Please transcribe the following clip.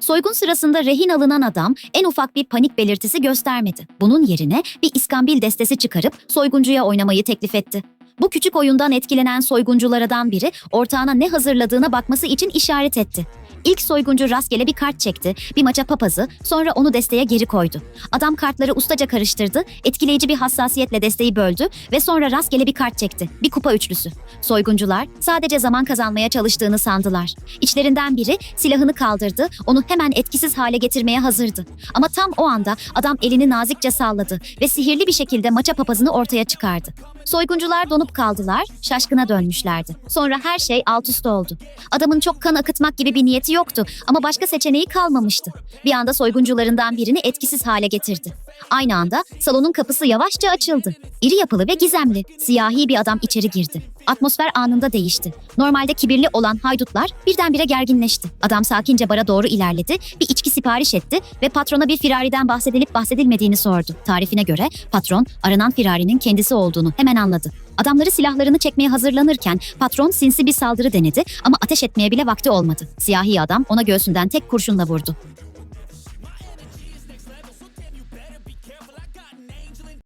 Soygun sırasında rehin alınan adam en ufak bir panik belirtisi göstermedi. Bunun yerine bir iskambil destesi çıkarıp soyguncuya oynamayı teklif etti. Bu küçük oyundan etkilenen soygunculardan biri ortağına ne hazırladığına bakması için işaret etti. İlk soyguncu rastgele bir kart çekti, bir maça papazı, sonra onu desteye geri koydu. Adam kartları ustaca karıştırdı, etkileyici bir hassasiyetle desteği böldü ve sonra rastgele bir kart çekti, bir kupa üçlüsü. Soyguncular sadece zaman kazanmaya çalıştığını sandılar. İçlerinden biri silahını kaldırdı, onu hemen etkisiz hale getirmeye hazırdı. Ama tam o anda adam elini nazikçe salladı ve sihirli bir şekilde maça papazını ortaya çıkardı. Soyguncular donup kaldılar, şaşkına dönmüşlerdi. Sonra her şey alt üst oldu. Adamın çok kan akıtmak gibi bir niyeti yoktu ama başka seçeneği kalmamıştı. Bir anda soyguncularından birini etkisiz hale getirdi. Aynı anda salonun kapısı yavaşça açıldı. İri yapılı ve gizemli, siyahi bir adam içeri girdi. Atmosfer anında değişti. Normalde kibirli olan haydutlar birdenbire gerginleşti. Adam sakince bara doğru ilerledi, bir içki sipariş etti ve patrona bir firariden bahsedilip bahsedilmediğini sordu. Tarifine göre patron aranan firarinin kendisi olduğunu hemen anladı. Adamları silahlarını çekmeye hazırlanırken patron sinsi bir saldırı denedi ama ateş etmeye bile vakti olmadı. Siyahi adam ona göğsünden tek kurşunla vurdu.